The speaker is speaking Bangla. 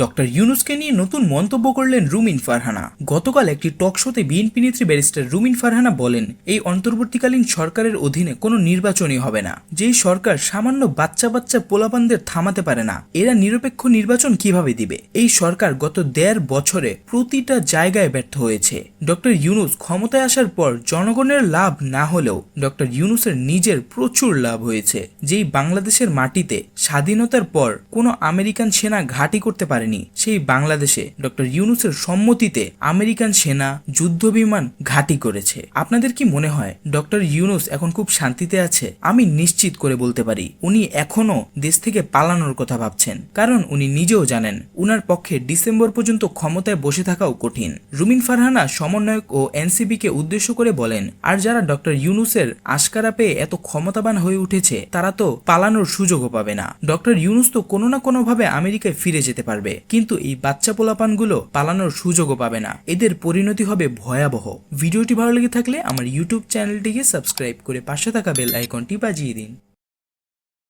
ডক্টর ইউনুসকে নিয়ে নতুন মন্তব্য করলেন রুমিন ফারহানা। গতকাল একটি টক শোতে বিএনপি নেত্রী ব্যারিস্টার রুমিন ফারহানা বলেন, এই অন্তর্বর্তীকালীন সরকারের অধীনে কোনো নির্বাচনই হবে না। যেই সরকার সামান্য বাচ্চা বাচ্চা পোলাপানদের থামাতে পারে না, এরা নিরপেক্ষ নির্বাচন কীভাবে দিবে? এই সরকার গত দেড় বছরে প্রতিটা জায়গায় ব্যর্থ হয়েছে। ডক্টর ইউনুস ক্ষমতায় আসার পর জনগণের লাভ না হলেও ডক্টর ইউনুসের নিজের প্রচুর লাভ হয়েছে। যেই বাংলাদেশের মাটিতে স্বাধীনতার পর কোনো আমেরিকান সেনা ঘাঁটি করতে পারেনি। সেই বাংলাদেশে ডক্টর ইউনুসের সম্মতিতে আমেরিকান সেনা যুদ্ধ বিমান ঘাঁটি করেছে। আপনাদের কি মনে হয়, ডক্টর ইউনুস এখন খুব শান্তিতে আছে? আমি নিশ্চিত করে বলতে পারি, উনি এখনও দেশ থেকে পালানোর কথা ভাবছেন। কারণ উনি নিজেও জানেন, উনার পক্ষে ডিসেম্বর পর্যন্ত ক্ষমতায় বসে থাকাও কঠিন। রুমিন ফারহানা সমন্বয়ক ও এনসিবি কে উদ্দেশ্য করে বলেন, আর যারা ডক্টর ইউনুসের আশকারা পেয়ে এত ক্ষমতাবান হয়ে উঠেছে, তারা তো পালানোর সুযোগও পাবে না। ডক্টর ইউনুস তো কোনো না কোনো ভাবে আমেরিকায় ফিরে যেতে পারবে। কিন্তু এই বাচ্চা পোলাপানগুলো পালানোর সুযোগও পাবে না। এদের পরিণতি হবে ভয়াবহ। ভিডিওটি ভালো লেগে থাকলে আমার ইউটিউব চ্যানেলটিকে সাবস্ক্রাইব করে পাশে থাকা বেল আইকনটি বাজিয়ে দিন।